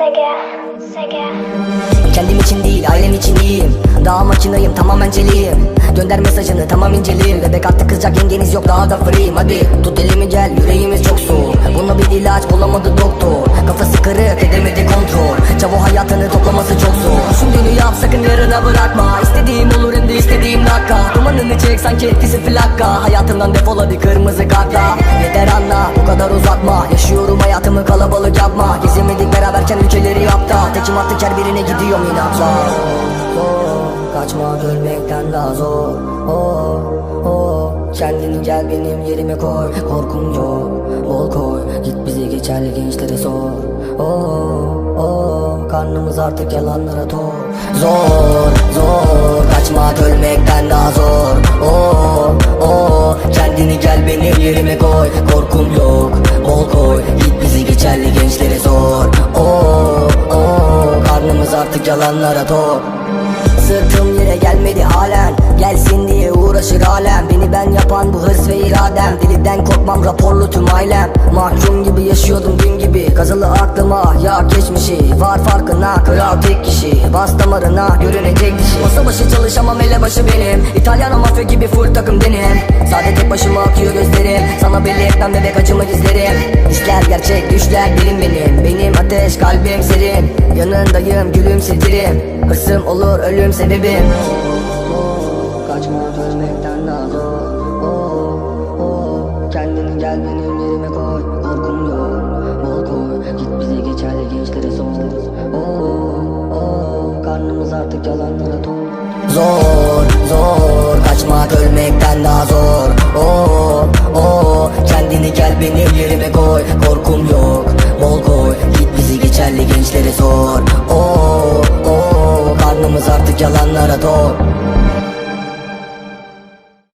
Sega. Kendim için değil ailem için iyiyim. Daha makinayım tamamen celiyim Gönder mesajını tamam inceleyim Bebek artık kızacak yengeniz yok daha da free'yim Hadi tut elimi gel yüreğimiz çok soğuk. Buna bir ilaç bulamadı doktor. Kafası kırık edemedi kontrol. Çavo hayatını toplaması çok zor. Düşündüğünü yap sakın yarına bırakma. İstediğim olur hem de istediğim dakika. Dumanını çek sanki etkisi flakka. Hayatımdan defol hadi kırmızı kartla. Yeter anla yapta Tekim artık her birine gidiyorum inatla Zor, Kaçmak ölmekten daha zor. Oh, oh. Kendini gel benim yerime koy. Korkum yok bol koy. Git bizi geçerli gençlere sor. Oh, oh. Karnımız artık yalanlara tok Zor zor. Kaçmak ölmekten artık yalanlara tok Sırtım yere gelmedi halen. Gelsin diye uğraşır alem. Beni ben yapan bu hırs ve iradem. Deliden korkmam raporlu tüm ailem. Mahkum gibi yaşıyordum dün gibi. Kazılı aklıma ya geçmişi. Var farkına kral tek kişi. Bas damarına görünecek dişi Masa başı çalışamam ele başı benim. İtalyan mafya gibi full takım benim Sade tek başıma akıyor gözlerim. Sana belli etmem bebek acımı gizlerim İşler gerçek düşler bilim benim. Benim ateş kalbim serin. Yanındayım gülümsetirim. Hırsım olur ölüm sebebim. Kaçmak ölmekten daha zor. Oh, oh. Kendini gel benim koy. Korkum yok bol koy. Git bize geçerli gençlere sor. Oh, oh. Karnımız artık yalanlara tok artık yalanlara doğru.